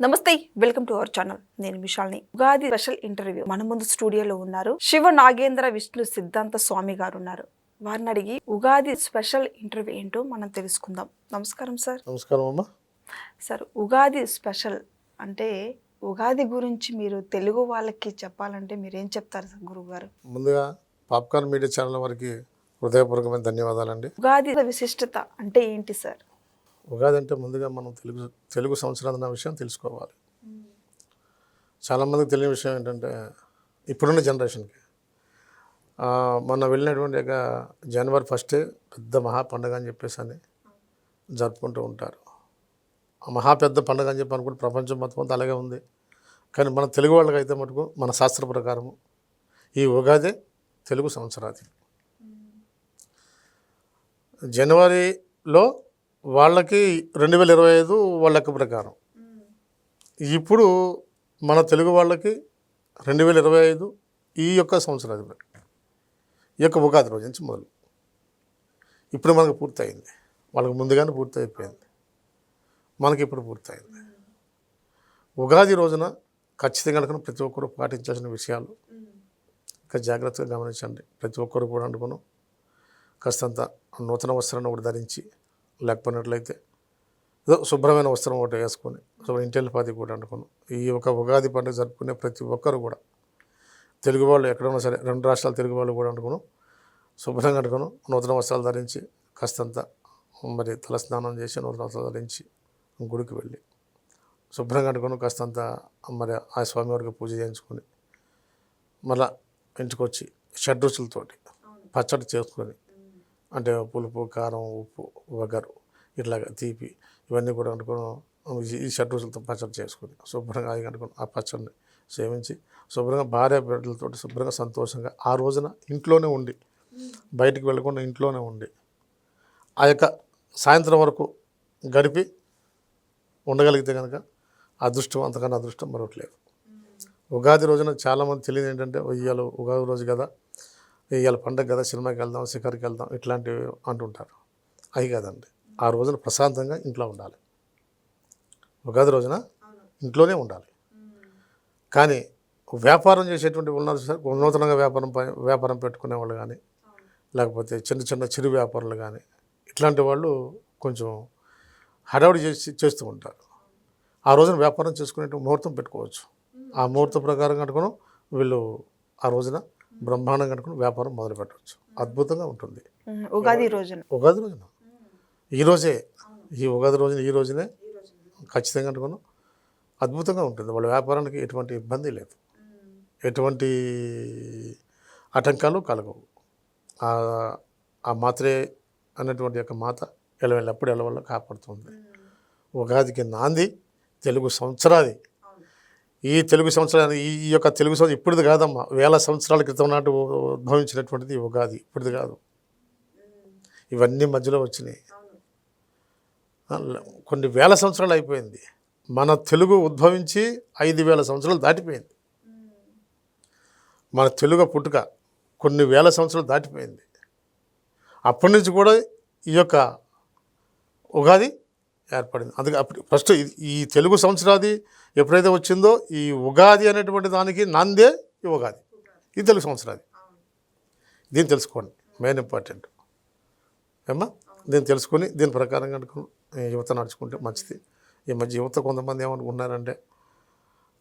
నమస్తే welcome to our channel. నేను విశాల్ని. Ugadi special interview. మన ముందు స్టూడియోలో ఉన్నారు శివ నాగేంద్ర విష్ణు సిద్ధాంత స్వామి గారు ఉన్నారు వారిని అడిగి ఉగాది స్పెషల్ ఇంటర్వ్యూ ఏంటో మనం తెలుసుకుందాం. నమస్కారం సార్. నమస్కారం అమ్మా. సార్ ఉగాది స్పెషల్ అంటే ఉగాది గురించి మీరు తెలుగు వాళ్ళకి చెప్పాలంటే మీరు ఏం చెప్తారు సార్ గురువు గారు ముందుగా పాప్కార్న్ మీడియా ఛానల్ వారికి హృదయపూర్వకమైన ధన్యవాదాలండి. ఉగాది విశిష్టత అంటే ఏంటి సార్? ఉగాది అంటే ముందుగా మనం తెలుగు తెలుగు సంవత్సరం అన్న విషయం తెలుసుకోవాలి. చాలామందికి తెలియని విషయం ఏంటంటే ఇప్పుడున్న జనరేషన్కి. మొన్న వెళ్ళినటువంటి యొక్క జనవరి ఫస్టే పెద్ద మహా పండుగ అని చెప్పేసి అని జరుపుకుంటూ ఉంటారు. ఆ మహా పెద్ద పండుగ అని చెప్పి అనుకుంటే ప్రపంచం మొత్తం అంతా అలాగే ఉంది. కానీ మన తెలుగు వాళ్ళకి అయితే మటుకు మన శాస్త్ర ప్రకారము ఈ ఉగాదే తెలుగు సంవత్సరాది. జనవరిలో వాళ్ళకి రెండు వేల ఇరవై ఐదు వాళ్ళ లెక్క ప్రకారం. ఇప్పుడు మన తెలుగు వాళ్ళకి రెండు వేల ఇరవై ఐదు ఈ యొక్క సంవత్సరాది ఈ యొక్క ఉగాది రోజు నుంచి మొదలు. ఇప్పుడు మనకు పూర్తయింది. వాళ్ళకి ముందుగానే పూర్తి అయిపోయింది మనకి ఇప్పుడు పూర్తయింది. ఉగాది రోజున ఖచ్చితంగా కనుక ప్రతి ఒక్కరు పాటించాల్సిన విషయాలు. ఇంకా జాగ్రత్తగా గమనించండి. ప్రతి ఒక్కరు కూడా అనుకున్నాం కాస్తంత నూతన వస్త్రాన్ని ఒకటి ధరించి లేకపోయినట్లయితే ఏదో శుభ్రమైన వస్త్రం ఒకటి వేసుకొని సో ఇంటిల్లిపాది కూడా అనుకున్నాం ఈ ఒక ఉగాది పండుగ జరుపుకునే ప్రతి ఒక్కరు కూడా తెలుగు వాళ్ళు ఎక్కడున్నా సరే రెండు రాష్ట్రాల తెలుగు వాళ్ళు కూడా అనుకున్నాం శుభ్రంగా అనుకున్నాం నూతన వస్త్రాలు ధరించి కాస్తంత మరి తల స్నానం చేసి నూతన వస్త్రాలు ధరించి గుడికి వెళ్ళి శుభ్రంగా అనుకుని కాస్తంత మరి ఆ స్వామివారికి పూజ చేయించుకొని మళ్ళా ఇంటికి వచ్చి షడ్రుచులతోటి పచ్చడి చేసుకొని అంటే పులుపు కారం ఉప్పు వగరు ఇట్లాగా తీపి ఇవన్నీ కూడా అనుకుని ఈ షడ్ రోజులతో పచ్చడి చేసుకుని శుభ్రంగా అది అనుకుని ఆ పచ్చడిని సేవించి శుభ్రంగా భార్య బిడ్డలతో శుభ్రంగా సంతోషంగా ఆ రోజున ఇంట్లోనే ఉండి బయటికి వెళ్ళకుండా ఇంట్లోనే ఉండి ఆ యొక్క సాయంత్రం వరకు గడిపి ఉండగలిగితే కనుక అదృష్టం అంతకన్నా అదృష్టం మరొకటి లేదు. ఉగాది రోజున చాలామంది తెలియదు ఏంటంటే ఇవాళ ఉగాది రోజు కదా ఇవాళ పండగ కదా సినిమాకి వెళ్దాం షికార్కి వెళ్దాం ఇట్లాంటివి అంటుంటారు. అవి కాదండి. ఆ రోజున ప్రశాంతంగా ఇంట్లో ఉండాలి. ఉగాది రోజున ఇంట్లోనే ఉండాలి. కానీ వ్యాపారం చేసేటువంటి ఉన్నారు సార్ నూతనంగా వ్యాపారం పై- వ్యాపారం పెట్టుకునే వాళ్ళు కానీ లేకపోతే చిన్న చిన్న చిరు వ్యాపారులు కానీ ఇట్లాంటి వాళ్ళు కొంచెం హడావుడి చేసి చేస్తూ ఉంటారు. ఆ రోజున వ్యాపారం చేసుకునే ముహూర్తం పెట్టుకోవచ్చు. ఆ ముహూర్తం ప్రకారం కనుకొని వీళ్ళు ఆ రోజున బ్రహ్మాండం కనుకొని వ్యాపారం మొదలు పెట్టవచ్చు అద్భుతంగా ఉంటుంది. ఉగాది రోజున. ఉగాది రోజున. ఈరోజే ఈ ఉగాది రోజున ఈ రోజునే ఖచ్చితంగా అనుకున్నాం. అద్భుతంగా ఉంటుంది. వాళ్ళ వ్యాపారానికి ఎటువంటి ఇబ్బంది లేదు. ఎటువంటి ఆటంకాలు కలగవు. ఆ- మాత్రే అన్నటువంటి యొక్క మాత ఎలవెల్లప్పుడు ఎలవల్ల కాపాడుతుంది ఉగాదికి నాంది తెలుగు సంవత్సరాది ఈ తెలుగు సంవత్సరాన్ని ఈ ఈ యొక్క తెలుగు సంవత్సరం ఇప్పటిది కాదమ్మా. వేల సంవత్సరాల క్రితం నాటి ఉద్భవించినటువంటిది ఈ ఉగాది. ఇప్పటిది కాదు. ఇవన్నీ మధ్యలో వచ్చినాయి. కొన్ని వేల సంవత్సరాలు అయిపోయింది. మన తెలుగు ఉద్భవించి ఐదు వేల సంవత్సరాలు దాటిపోయింది. మన తెలుగు పుట్టుక కొన్ని వేల సంవత్సరాలు దాటిపోయింది. అప్పటి నుంచి కూడా ఈ యొక్క ఉగాది ఏర్పడింది. అందుకే అప్పుడు ఫస్ట్ ఈ తెలుగు సంవత్సరాది ఎప్పుడైతే వచ్చిందో ఈ ఉగాది అనేటువంటి దానికి నందే ఈ ఉగాది. ఇది తెలుగు సంవత్సరాది. దీన్ని తెలుసుకోండి. Main important. ఏమ్మా? దీన్ని తెలుసుకొని దీని ప్రకారం కనుక యువత నడుచుకుంటే మంచిది. ఈ మధ్య యువత కొంతమంది ఏమనుకుంటున్నారంటే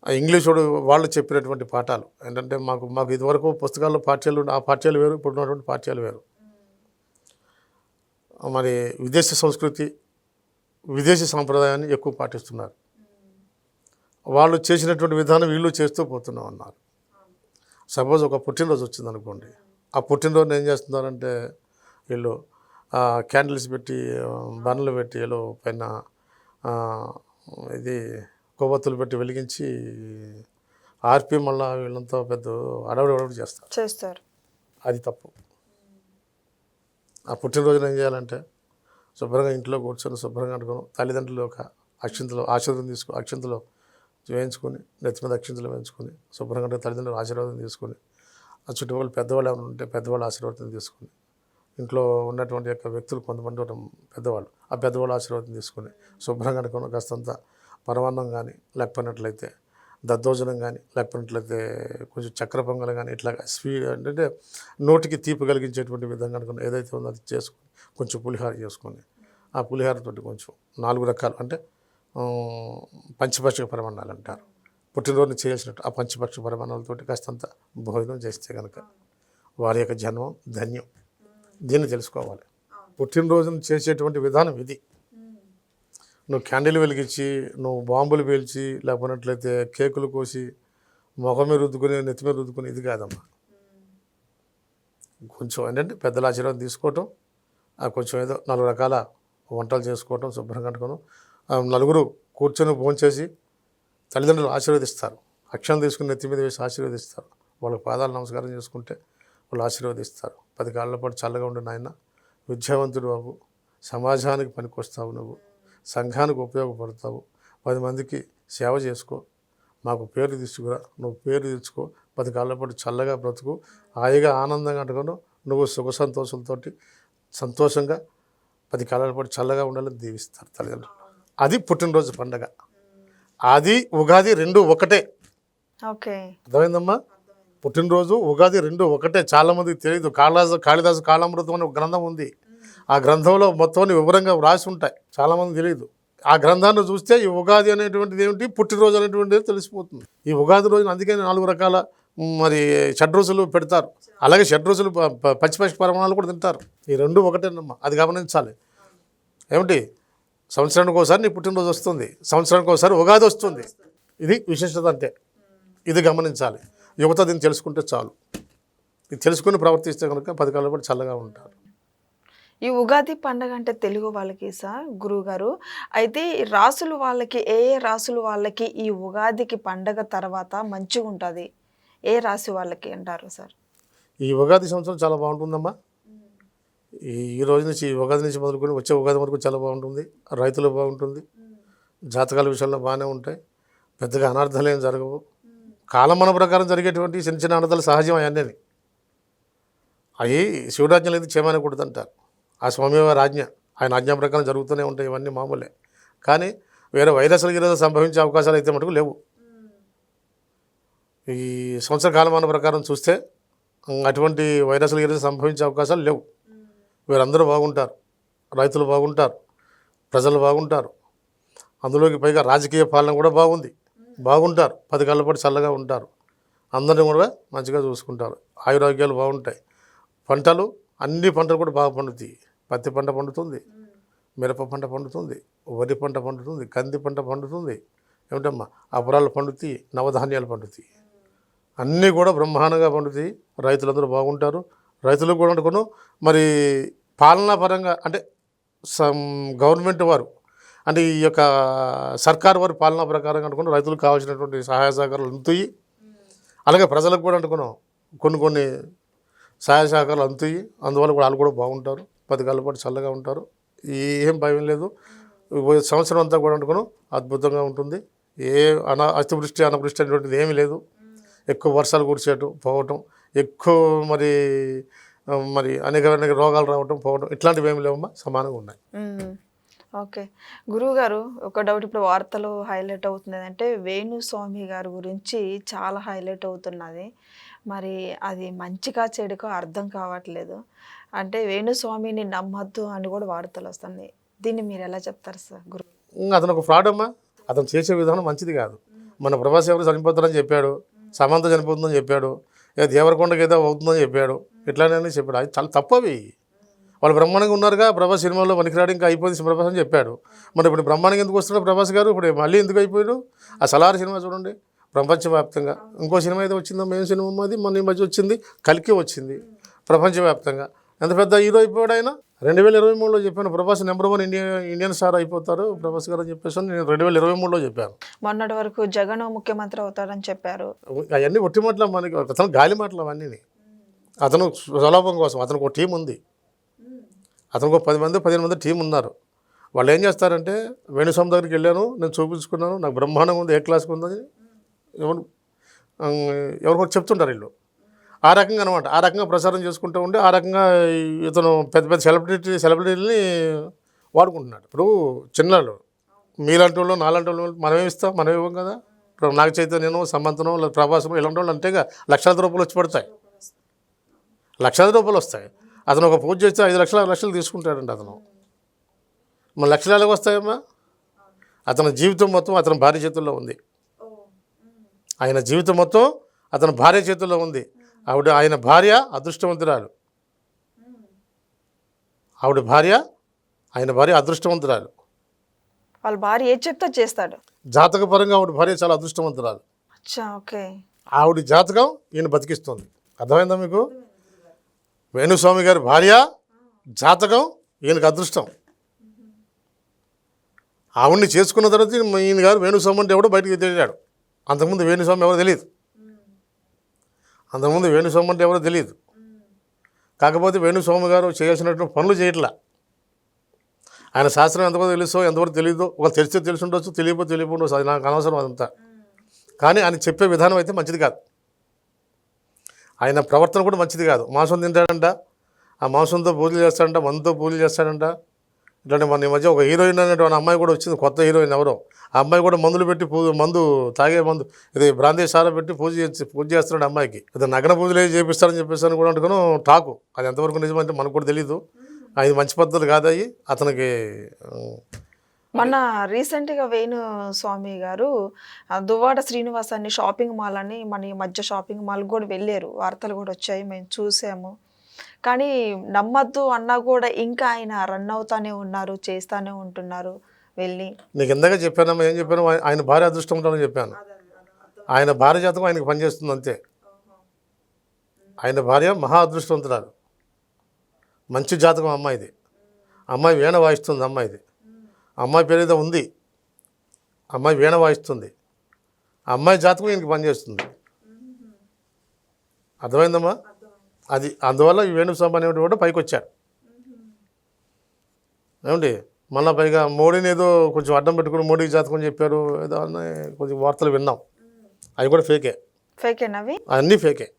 ఆ ఇంగ్లీష్ వాళ్ళు చెప్పినటువంటి పాఠాలు ఏంటంటే మాకు మాకు ఇదివరకు పుస్తకాల్లో పాఠ్యాలు ఆ పాఠ్యాలు వేరు ఇప్పుడు ఉన్నటువంటి పాఠ్యాలు వేరు. మరి విదేశీ సంస్కృతి విదేశీ సాంప్రదాయాన్ని ఎక్కువ పాటిస్తున్నారు. వాళ్ళు చేసినటువంటి విధానం వీళ్ళు చేస్తూ పోతున్నాం అన్నారు. సపోజ్ ఒక పుట్టినరోజు వచ్చింది అనుకోండి ఆ పుట్టినరోజు ఏం చేస్తున్నారంటే వీళ్ళు క్యాండిల్స్ పెట్టి బండ్లు పెట్టి వీళ్ళు పైన ఇది కొవ్వొత్తులు పెట్టి వెలిగించి ఆర్పి మళ్ళీ వీళ్ళంతా పెద్ద అడవుడు అడవుడు చేస్తారు. చేస్తారు. అది తప్పు. ఆ పుట్టినరోజున ఏం చేయాలంటే శుభ్రంగా ఇంట్లో కూర్చొని శుభ్రంగా అనుకోను తల్లిదండ్రులు ఒక అక్షింతలు ఆశీర్వాదం తీసుకో అక్షింతలు వేయించుకొని నెత్తి మీద అక్షింతలు వేయించుకొని శుభ్రంగా అంటే తల్లిదండ్రులు ఆశీర్వాదం తీసుకొని ఆ చుట్టుపక్కల పెద్దవాళ్ళు ఏమైనా ఉంటే పెద్దవాళ్ళ ఆశీర్వాదం తీసుకొని ఇంట్లో ఉన్నటువంటి యొక్క వ్యక్తులు కొంతమంది పెద్దవాళ్ళు ఆ పెద్దవాళ్ళ ఆశీర్వాదం తీసుకొని శుభ్రంగా అనుకుని కాస్తంత పరమాన్నం కానీ లేకపోయినట్లయితే దద్దోజనం కానీ లేకపోయినట్లయితే కొంచెం చక్ర పొంగలు కానీ ఇట్లా స్వీ అంటే నోటికి తీపి కలిగించేటువంటి విధంగా అనుకున్న. ఏదైతే ఉందో అది చేసుకుని కొంచెం పులిహార చేసుకొని ఆ పులిహారతోటి కొంచెం నాలుగు రకాలు అంటే ఆ, పంచపక్ష పరమాన్నాలు అంటారు పుట్టినరోజు చేయాల్సినట్టు ఆ పంచపక్ష పరమాణాలతోటి కాస్తంత భోజనం చేస్తే కనుక వారి యొక్క జన్మం ధన్యం. దీన్ని తెలుసుకోవాలి. పుట్టినరోజున చేసేటువంటి విధానం ఇది. నువ్వు క్యాండిల్ వెలిగించి నువ్వు బాంబులు పేల్చి లేకపోయినట్లయితే కేకులు కోసి ముఖం మీద రుద్దుకుని నెత్తి మీద రుద్దుకుని ఇది కాదమ్మా. కొంచెం ఏంటంటే పెద్దల ఆశీర్వాదం తీసుకోవటం కొంచెం ఏదో నాలుగు రకాల వంటలు చేసుకోవటం శుభ్రంగా కట్టుకోవడం నలుగురు కూర్చొని భోంచేసి తల్లిదండ్రులు ఆశీర్వదిస్తారు. అక్షరం తీసుకుని నెత్తి మీద వేసి ఆశీర్వదిస్తారు. వాళ్ళ పాదాలు నమస్కారం చేసుకుంటే వాళ్ళు ఆశీర్వదిస్తారు. పది కాళ్ళ పాటు చల్లగా ఉండు నాయన. విద్యావంతుడు బాబు సమాజానికి పనికొస్తావు నువ్వు. సంఘానికి ఉపయోగపడతావు. పది మందికి సేవ చేసుకో. మాకు పేరు తీసుకురా. నువ్వు పేరు తెచ్చుకో. పది కాళ్ళ పాటు చల్లగా బ్రతుకు. హాయిగా ఆనందంగా అంటుకోను నువ్వు సుఖ సంతోషాలతోటి సంతోషంగా పది కాలాల పాటు చల్లగా ఉండాలని దీవిస్తారు తల్లిదండ్రులు. అది పుట్టినరోజు పండగ. అది ఉగాది రెండు ఒకటే. ఓకే. అర్థమైందమ్మా? పుట్టినరోజు ఉగాది రెండు ఒకటే. చాలా మందికి తెలియదు కాళిదాసు కాళిదాసు కాళామృతం అనే ఒక గ్రంథం ఉంది. ఆ గ్రంథంలో మొత్తం వివరంగా వ్రాసి ఉంటాయి. చాలా మంది తెలియదు ఆ గ్రంథాన్ని చూస్తే ఈ ఉగాది అనేటువంటిది ఏమిటి పుట్టినరోజు అనేటువంటిది తెలిసిపోతుంది. ఈ ఉగాది రోజున అందుకే నాలుగు రకాల మరి షడ్రోజులు పెడతారు. అలాగే షడ్రోజులు ప- ప- పచ్చిపచ్చి పరమాణాలు కూడా తింటారు. ఈ రెండు ఒకటేనమ్మా అది గమనించాలి. ఏమిటి? సంవత్సరానికి ఒకసారి నీ పుట్టినరోజు వస్తుంది. సంవత్సరానికి ఒకసారి ఉగాది వస్తుంది. ఇది విశేషత అంతే ఇది గమనించాలి. యువత దీన్ని తెలుసుకుంటే చాలు. ఇది తెలుసుకుని ప్రవర్తిస్తే కనుక పథకాలు కూడా చల్లగా ఉంటారు. ఈ ఉగాది పండగ అంటే తెలుగు వాళ్ళకి సార్ గురువు గారు అయితే రాసులు వాళ్ళకి ఏ ఏ రాసులు వాళ్ళకి ఈ ఉగాదికి పండగ తర్వాత మంచిగా ఉంటుంది ఏ రాశి వాళ్ళకి అంటారు సార్? ఈ ఉగాది సంవత్సరం చాలా బాగుంటుందమ్మా. ఈ రోజు నుంచి ఈ ఉగాది నుంచి మొదలుకొని వచ్చే ఉగాది వరకు చాలా బాగుంటుంది. రైతులు బాగుంటుంది. జాతకాల విషయంలో బాగానే ఉంటాయి. పెద్దగా అనర్థాలు ఏం జరగవు. కాలమన ప్రకారం జరిగేటువంటి చిన్న చిన్న అనర్థాలు సహజం అవన్నీ. అవి శివరాజ్యం అయితే చేయమనకూడదు అంటారు ఆ స్వామివారి ఆజ్ఞ ఆయన ఆజ్ఞ ప్రకారం జరుగుతూనే ఉంటాయి ఇవన్నీ మామూలే. కానీ వేరే వైరస్లు గిరసలు సంభవించే అవకాశాలు అయితే మటుకు లేవు. ఈ సంవత్సర కాలమాన ప్రకారం చూస్తే అటువంటి వైరస్లు గిరసలు సంభవించే అవకాశాలు లేవు. వీరందరూ బాగుంటారు. రైతులు బాగుంటారు. ప్రజలు బాగుంటారు. అందులోకి పైగా రాజకీయ పాలన కూడా బాగుంది. బాగుంటారు. పది కళ్ళ పాటు చల్లగా ఉంటారు. అందరిని కూడా మంచిగా చూసుకుంటారు. ఆయురాగ్యాలు బాగుంటాయి. పంటలు అన్ని పంటలు కూడా బాగా పండుతాయి. పత్తి పంట పండుతుంది. మిరప పంట పండుతుంది. వరి పంట పండుతుంది. కంది పంట పండుతుంది. ఏమిటమ్మా? అపరాలు పండుతాయి. నవధాన్యాలు పండుతాయి. అన్నీ కూడా బ్రహ్మాండంగా పండుతాయి. రైతులందరూ బాగుంటారు. రైతులకు కూడా అనుకును మరి పాలనాపరంగా అంటే గవర్నమెంట్ వారు అంటే ఈ యొక్క సర్కార్ వారి పాలనా ప్రకారం అనుకున్న. రైతులకు కావాల్సినటువంటి సహాయ సహకారాలు అందుతాయి. అలాగే ప్రజలకు కూడా అనుకున్నాం. కొన్ని కొన్ని సహాయ సహకారాలు అందుతాయి. అందువల్ల కూడా వాళ్ళు కూడా బాగుంటారు. పది కాళ్ళ పాటు చల్లగా ఉంటారు. ఏం భయం లేదు. సంవత్సరం అంతా కూడా అనుకున్నాం. అద్భుతంగా ఉంటుంది. ఏ అనా అతివృష్టి అనవృష్టి అనేటువంటిది ఏమీ లేదు. ఎక్కువ వర్షాలు కురిసేయటం పోవటం ఎక్కువ మరి మరి అనేక అనేక రోగాలు రావటం పోవటం ఇట్లాంటివి ఏమి లేవమ్మా సమానంగా ఉన్నాయి. ఓకే. గురువు గారు ఒక డౌట్ ఇప్పుడు వార్తలు హైలైట్ అవుతున్నది అంటే వేణుస్వామి గారి గురించి చాలా హైలైట్ అవుతున్నది. మరి అది మంచిగా చెడుకో అర్థం కావట్లేదు. అంటే వేణుస్వామిని నమ్మద్దు అని కూడా వార్తలు వస్తున్నాయి. దీన్ని మీరు ఎలా చెప్తారు సార్ గురువు? అతను ఒక ఫ్రాడ్ అమ్మా. అతను చేసే విధానం మంచిది కాదు. మన ప్రభాస్ ఎవరు చనిపోతారని చెప్పాడు. సమంత చనిపోతుందని చెప్పాడు. ఇక దేవరకొండకి ఏదో అవుతుందని చెప్పాడు. ఇట్లానే చెప్పాడు. అది చాలా తప్పవి. వాళ్ళు బ్రహ్మాండంగా ఉన్నారుగా. ప్రభాస్ సినిమాలో పనికిరాడు ఇంకా అయిపోయింది ప్రభాస్ అని చెప్పాడు. మరి ఇప్పుడు బ్రహ్మాండంగా ఎందుకు వస్తున్నాడు ప్రభాస్ గారు? ఇప్పుడు మళ్ళీ ఎందుకు అయిపోయాడు? ఆ సలార్ సినిమా చూడండి. ప్రపంచవ్యాప్తంగా. ఇంకో సినిమా అయితే వచ్చిందో మేము సినిమా అది మన ఈ మధ్య వచ్చింది. కలికి వచ్చింది. ప్రపంచవ్యాప్తంగా. ఎంత పెద్ద హీరో అయిపోయాడు ఆయన? రెండు వేల ఇరవై మూడులో చెప్పాను Prabhas number one India Indian star అయిపోతారు ప్రభాస్ గారు అని చెప్పేసి నేను రెండు వేల ఇరవై మూడులో చెప్పాను. మొన్నటి వరకు జగన్ ముఖ్యమంత్రి అవుతారని చెప్పారు. అవన్నీ ఒట్టి మాటలు మనకి అతను గాలి మాటలు అవన్నీ. అతను స్వలాభం కోసం అతనికి ఒక టీం ఉంది. అతనికి ఒక పది మంది పదిహేను మంది టీం ఉన్నారు. వాళ్ళు ఏం చేస్తారంటే వేణుస్వామి దగ్గరికి వెళ్ళాను నేను చూపించుకున్నాను నాకు బ్రహ్మాండంగా ఉంది ఏ క్లాస్కి ఉందని ఎవరు ఎవరికో చెప్తుంటారు వీళ్ళు. ఆ రకంగా అనమాట ఆ రకంగా ప్రచారం చేసుకుంటూ ఉండి ఆ రకంగా ఇతను పెద్ద పెద్ద సెలబ్రిటీ సెలబ్రిటీలని వాడుకుంటున్నాడు. ఇప్పుడు చిన్నాళ్ళు మీలాంటి వాళ్ళు నాలాంటి వాళ్ళు మనమే ఇస్తాం మనమే ఇవ్వం కదా. ఇప్పుడు నాగ చైతన్యను సమంతనం లేదా ప్రభాసము ఇలాంటి వాళ్ళు అంటేగా లక్షలాది రూపాయలు వచ్చి పడతాయి. లక్షలాది రూపాయలు వస్తాయి. అతను ఒక పూజ చేస్తే ఐదు లక్షల లక్షలు తీసుకుంటాడండి అతను. మన లక్షలు ఎలాగ వస్తాయమ్మా? అతని జీవితం మొత్తం అతని భార్య చేతుల్లో ఉంది. ఆయన జీవితం మొత్తం అతని భార్య చేతుల్లో ఉంది. ఆవిడ ఆయన భార్య అదృష్టవంతురాలు. ఆవిడ భార్య ఆయన భార్య అదృష్టవంతురాలు. వాళ్ళ భార్య ఏది చెప్తే చేస్తాడు. జాతక పరంగా ఆవిడ భార్య చాలా అదృష్టవంతురాలు. అచ్చా ఓకే. ఆవిడ జాతకం ఈయన బతికిస్తుంది. అర్థమైందా మీకు? వేణుస్వామి గారి భార్య జాతకం ఈయనకు అదృష్టం. ఆవిడ్ని చేసుకున్న తర్వాత ఈయన గారు వేణుస్వామి అంటే ఎవడో బయటికి తెలియాడు అంతకుముందు వేణుస్వామి ఎవరో తెలియదు. అంతకుముందు వేణుస్వామి అంటే ఎవరో తెలియదు. కాకపోతే వేణుస్వామి గారు చేయాల్సినటువంటి పనులు చేయట్లా. ఆయన శాస్త్రం ఎంతవరకు తెలుసో ఎంతవరకు తెలియదో ఒక తెలిస్తే తెలిసి ఉండొచ్చు తెలియపో తెలియకుండా అది నాకు అనవసరం అదంతా. కానీ ఆయన చెప్పే విధానం అయితే మంచిది కాదు. ఆయన ప్రవర్తన కూడా మంచిది కాదు. మాంసం తింటాడంట ఆ మాంసంతో పూజలు చేస్తాడంట మందుతో పూజలు చేస్తాడంట ఇట్లాంటి మన ఈ మధ్య ఒక హీరోయిన్ అనేటువంటి అమ్మాయి కూడా వచ్చింది కొత్త హీరోయిన్ ఎవరో. ఆ అమ్మాయి కూడా మందులు పెట్టి పూ మందు తాగే మందు ఇది బ్రాందీ పెట్టి పూజ చేసి పూజ చేస్తున్నాడు అమ్మాయికి. ఇది నగ్న పూజలు ఏది చేపిస్తారని చెప్పేసి అని కూడా అంటున్నాను టాకు. అది ఎంతవరకు నిజమంటే మనకు కూడా తెలియదు అది మంచి పద్ధతులు కాదయ్యి అతనికి మొన్న రీసెంట్గా వేణు స్వామి గారు ఆ, దువ్వాడ శ్రీనివాసాన్ని షాపింగ్ మాల్ అని మన ఈ మధ్య షాపింగ్ మాల్ కూడా వెళ్ళారు. వార్తలు కూడా వచ్చాయి మేము చూసాము. కానీ నమ్మద్దు అన్నా కూడా ఇంకా ఆయన రన్ అవుతానే ఉన్నారు చేస్తానే ఉంటున్నారు వెళ్ళి. నీకు ఇందాక చెప్పానమ్మా ఏం చెప్పాను? ఆయ- ఆయన భార్య అదృష్టం ఉంటానని చెప్పాను. ఆయన భార్య జాతకం ఆయనకు పనిచేస్తుంది అంతే. ఆయన భార్య మహా అదృష్టవంతురాలు. మంచి జాతకం అమ్మాయిది అమ్మాయి వీణ వాయిస్తుంది అమ్మాయిది అమ్మాయి పేరు ఏదో ఉంది. అమ్మాయి వీణ వాయిస్తుంది. అమ్మాయి జాతకం ఈయనకి పనిచేస్తుంది. అర్థమైందమ్మా? అది అందువల్ల ఈ వేణుస్వామి అనేటువంటి కూడా పైకి వచ్చాడు ఏమండి? మళ్ళీ పైగా మోడీని ఏదో కొంచెం అడ్డం పెట్టుకుని మోడీ జాతకం చెప్పారు ఏదో అని కొంచెం వార్తలు విన్నాం. అవి కూడా ఫేకే. ఫేకేనా అవి? అన్నీ ఫేకే.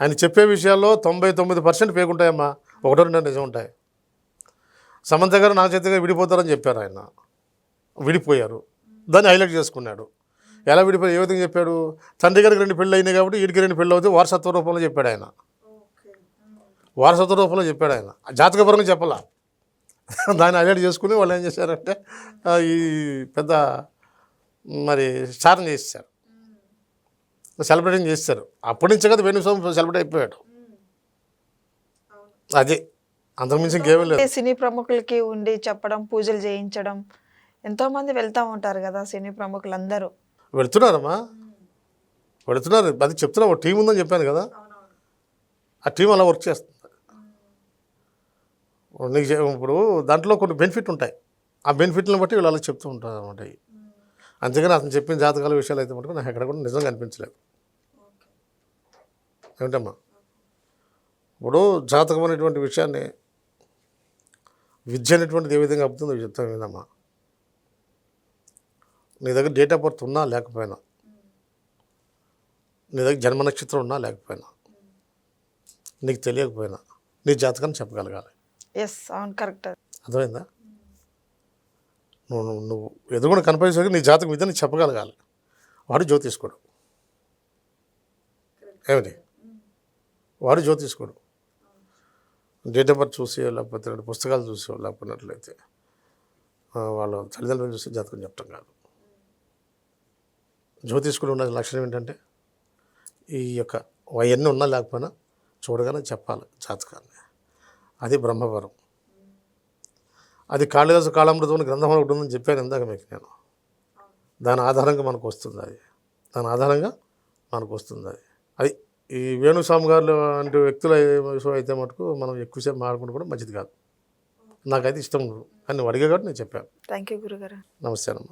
ఆయన చెప్పే విషయాల్లో తొంభై తొమ్మిది పర్సెంట్ ఫేక్ ఉంటాయమ్మా. ఒకటో రెండు నిజం ఉంటాయి. సమంత గారు నా చేతిగా విడిపోతారని చెప్పారు ఆయన. విడిపోయారు. దాన్ని హైలైట్ చేసుకున్నాడు. ఎలా విడిపోయి ఏ విధంగా చెప్పాడు? తండ్రి గారికి రెండు పెళ్ళి అయినాయి కాబట్టి వీడికి రెండు పెళ్ళి అవుతాయి. వారసత్వ రూపంలో చెప్పాడు ఆయన. వారసత్వ రూపంలో చెప్పాడు ఆయన. జాతకపరంగా చెప్పాల? దాన్ని హైలైట్ చేసుకుని వాళ్ళు ఏం చేశారంటే ఈ పెద్ద మరి స్టార్ని చేశారు సెలబ్రేటింగ్ చేస్తారు అప్పటి నుంచే కదా వేణుస్వామి సెలబ్రేట్ అయిపోయాడు. అది. అంతకుమించి ఇంకేమీ లేదు. సినీ ప్రముఖులకి ఉండి చెప్పడం పూజలు చేయించడం ఎంతో మంది వెళ్తా ఉంటారు కదా సినీ ప్రముఖులందరూ. వెళుతున్నారమ్మా వెళుతున్నారు అది చెప్తున్నా ఒక టీం ఉందని చెప్పాను కదా. ఆ టీం అలా వర్క్ చేస్తుంది. నీకు ఇప్పుడు దాంట్లో కొన్ని బెనిఫిట్ ఉంటాయి. ఆ బెనిఫిట్లను బట్టి వీళ్ళు అలా చెప్తూ ఉంటారు అనమాట అంతేగాని అతను చెప్పిన జాతకాల విషయాలు అయితే మటుకు నాకు ఎక్కడ కూడా నిజంగా అనిపించలేదు. ఏమిటమ్మా? ఇప్పుడు జాతకం అనేటువంటి విషయాన్ని విద్య అనేటువంటిది ఏ విధంగా అవుతుందో చెప్తాను వినమ్మా నీ దగ్గర డేట్ ఆఫ్ బర్త్ ఉన్నా లేకపోయినా నీ దగ్గర జన్మ నక్షత్రం ఉన్నా లేకపోయినా నీకు తెలియకపోయినా నీ జాతకాన్ని చెప్పగలగాలి. ఎస్ అవును కరెక్ట్ అర్థమైందా? నువ్వు నువ్వు ఎదుగుని కనిపించేసరికి నీ జాతకం ఇదని చెప్పగలగాలి. వాడు జ్యోతిష్కుడు. ఏమిటి? వాడు జ్యోతిష్కుడు. డేట్ ఆఫ్ బర్త్ చూసి లేకపోతే రెండు పుస్తకాలు చూసి లేకపోయినట్లయితే వాళ్ళ తల్లిదండ్రులు చూసి జాతకం చెప్పటం కాదు. జ్యోతిష్కుడు ఉన్న లక్షణం ఏంటంటే ఈ యొక్క అవన్నీ ఉన్నా లేకపోయినా చూడగానే చెప్పాలి జాతకాన్ని. అది బ్రహ్మవరం. అది కాళిదాసు కాళామృతం అని గ్రంథం ఒకటి ఉందని చెప్పాను ఇందాక మీకు నేను. దాని ఆధారంగా మనకు వస్తుంది అది. దాని ఆధారంగా మనకు వస్తుంది అది. అది ఈ వేణుస్వామి గారు లాంటి వ్యక్తుల విషయం అయితే మటుకు మనం ఎక్కువసేపు మాట్లాడుకుంటూ కూడా మంచిది కాదు. నాకైతే ఇష్టం నువ్వు అడిగా కాబట్టి నేను చెప్పాను. థ్యాంక్ యూ గురుగారు. నమస్తే అమ్మా.